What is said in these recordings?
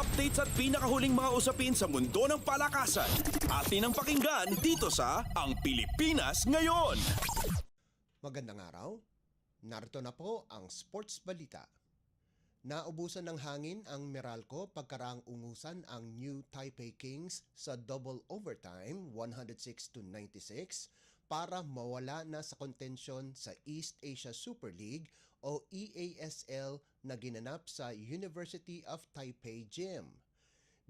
Updates at pinakahuling mga usapin sa mundo ng palakasan. Atin ang pakinggan dito sa Ang Pilipinas Ngayon. Magandang araw. Narito na po ang sports balita. Naubusan ng hangin ang Meralco pagkaraang ungusan ang New Taipei Kings sa double overtime 106 to 96 para mawala na sa kontensyon sa East Asia Super League o EASL na ginanap sa University of Taipei Gym.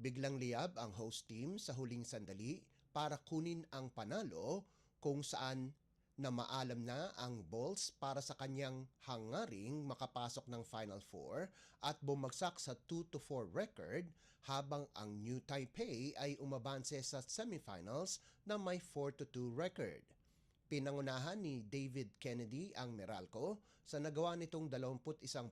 Biglang liyab ang host team sa huling sandali para kunin ang panalo kung saan na maalam na ang Bulls para sa kanyang hangaring makapasok ng Final Four at bumagsak sa 2-4 record habang ang New Taipei ay umabanse sa semifinals na may 4-2 record. Pinangunahan ni David Kennedy ang Meralco sa nagawa nitong 21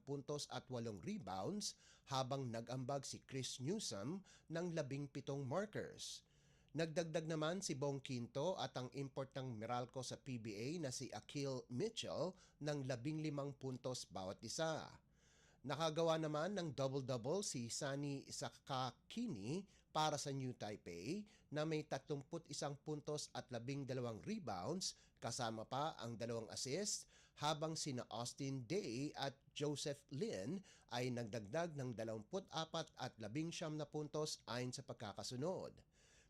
puntos at 8 rebounds habang nag-ambag si Chris Newsom ng 17 markers. Nagdagdag naman si Bong Quinto at ang import ng Meralco sa PBA na si Akil Mitchell ng 15 puntos bawat isa. Nakagawa naman ng double-double si Sani Sakakini para sa New Taipei na may 31 puntos at 12 rebounds kasama pa ang dalawang assist habang sina Austin Day at Joseph Lin ay nagdagdag ng 24 at 19 na puntos ayon sa pagkakasunod.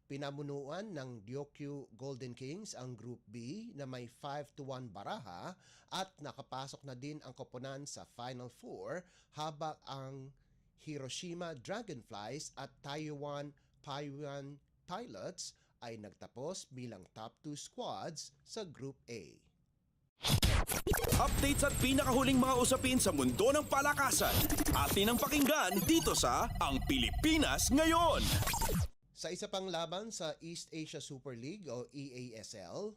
Pinamunuan ng Ryokyu Golden Kings ang Group B na may 5-1 baraha at nakapasok na din ang koponan sa Final Four habang ang Hiroshima Dragonflies at Taiwan Paiwan Pilots ay nagtapos bilang top 2 squads sa Group A. Updates at pinakahuling mga usapin sa mundo ng palakasan. Atin ang pakinggan dito sa Ang Pilipinas Ngayon. Sa isa pang laban sa East Asia Super League o EASL,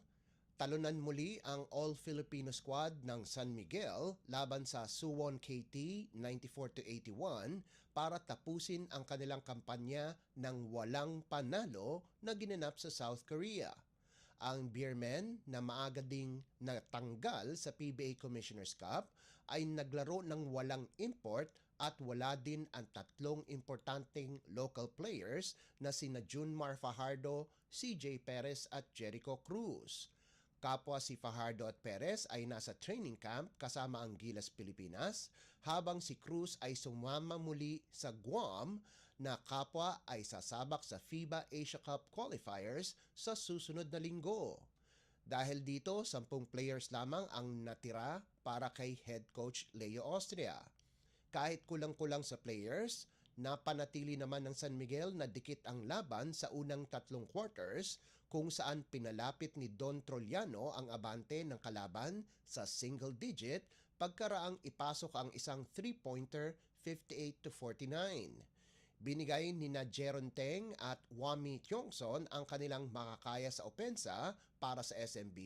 talunan muli ang All-Filipino squad ng San Miguel laban sa Suwon KT 94-81 para tapusin ang kanilang kampanya ng walang panalo na ginanap sa South Korea. Ang Beermen na maaga ding natanggal sa PBA Commissioner's Cup ay naglaro ng walang import at wala din ang tatlong importanteng local players na sina Junmar Fajardo, CJ Perez at Jericho Cruz. Kapwa si Fajardo at Perez ay nasa training camp kasama ang Gilas Pilipinas habang si Cruz ay sumama muli sa Guam na kapwa ay sasabak sa FIBA Asia Cup qualifiers sa susunod na linggo. Dahil dito, sampung players lamang ang natira para kay head coach Leo Austria. Kahit kulang-kulang sa players, napanatili naman ng San Miguel na dikit ang laban sa unang tatlong quarters kung saan pinalapit ni Don Troliano ang abante ng kalaban sa single digit pagkaraang ipasok ang isang three-pointer 58 to 49. Binigay ni na Jeron Teng at Wami Tiongson ang kanilang makakaya sa opensa para sa SMB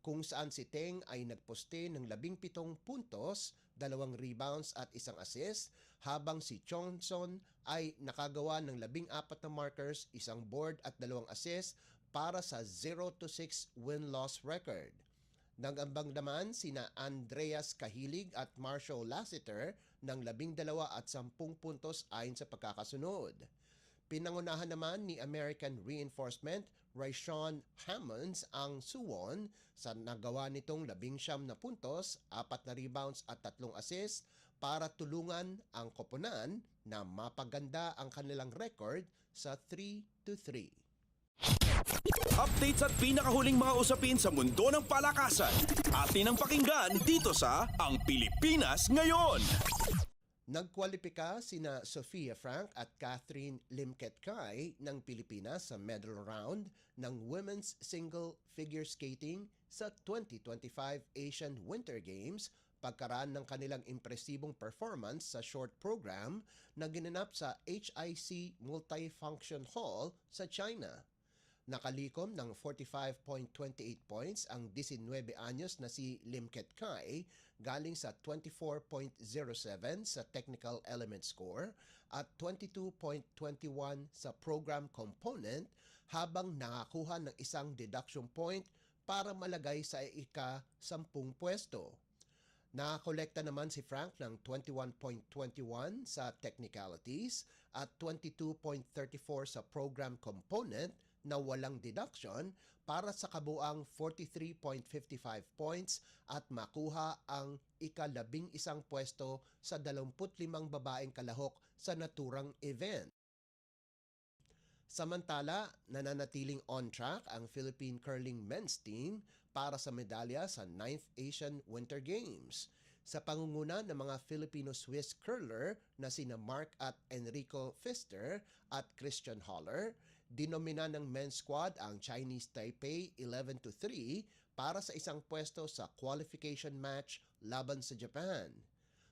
kung saan si Teng ay nagposte ng 17 puntos, dalawang rebounds at isang assist habang si Tiongson ay nakagawa ng 14 na markers, isang board at dalawang assist para sa 0 to 6 win-loss record. Nagambang naman sina Andreas Kahilig at Marshall Lassiter ng 12 at 10 puntos ayon sa pagkakasunod. Pinangunahan naman ni American Reinforcement Rayshawn Hammonds ang Suwon sa nagawa nitong 19 na puntos, 4 na rebounds at 3 assists para tulungan ang koponan na mapaganda ang kanilang record sa 3 to 3. Updates at pinakahuling mga usapin sa mundo ng palakasan. Atin ang pakinggan dito sa Ang Pilipinas Ngayon. Nagkwalipika sina Sofia Frank at Catherine Limketkay ng Pilipinas sa medal round ng Women's Single Figure Skating sa 2025 Asian Winter Games pagkaraan ng kanilang impresibong performance sa short program na ginanap sa HIC Multifunction Hall sa China. Nakalikom ng 45.28 points ang 19 anyos na si Lim Ket Kai galing sa 24.07 sa technical element score at 22.21 sa program component habang nakakuha ng isang deduction point para malagay sa ika-10 pwesto. Nakakolekta naman si Frank ng 21.21 sa technicalities at 22.34 sa program component na walang deduction para sa kabuang 43.55 points at makuha ang ikalabing isang pwesto sa 25 babaeng kalahok sa naturang event. Samantala, nananatiling on track ang Philippine Curling Men's Team para sa medalya sa 9th Asian Winter Games. Sa pangunguna ng mga Filipino-Swiss curler na sina Mark at Enrico Pfister at Christian Holler, dinomina ng men's squad ang Chinese Taipei 11 to 3 para sa isang pwesto sa qualification match laban sa Japan.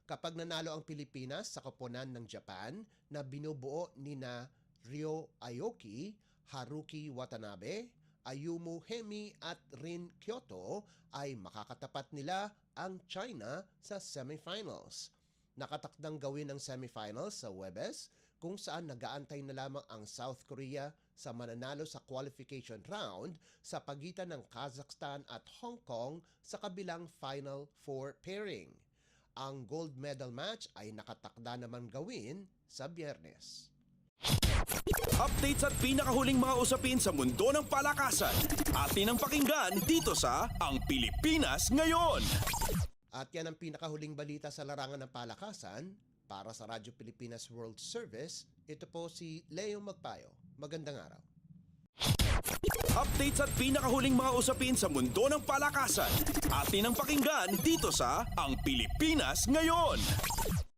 Kapag nanalo ang Pilipinas sa koponan ng Japan na binubuo ni na Ryo Aoki, Haruki Watanabe, Ayumu Hemi at Rin Kyoto ay makakatapat nila ang China sa semifinals. Nakatakdang gawin ang semifinals sa Webes kung saan nagaantay na lamang ang South Korea sa mananalo sa qualification round sa pagitan ng Kazakhstan at Hong Kong sa kabilang Final Four pairing. Ang gold medal match ay nakatakda naman gawin sa biyernes. Updates at pinakahuling mga usapin sa mundo ng palakasan. Atin ang pakinggan dito sa Ang Pilipinas Ngayon. At yan ang pinakahuling balita sa larangan ng palakasan. Para sa Radyo Pilipinas World Service, ito po si Leo Magpayo. Magandang araw. Updates at pinakahuling mga usapin sa mundo ng palakasan. Atin ang pakinggan dito sa Ang Pilipinas Ngayon.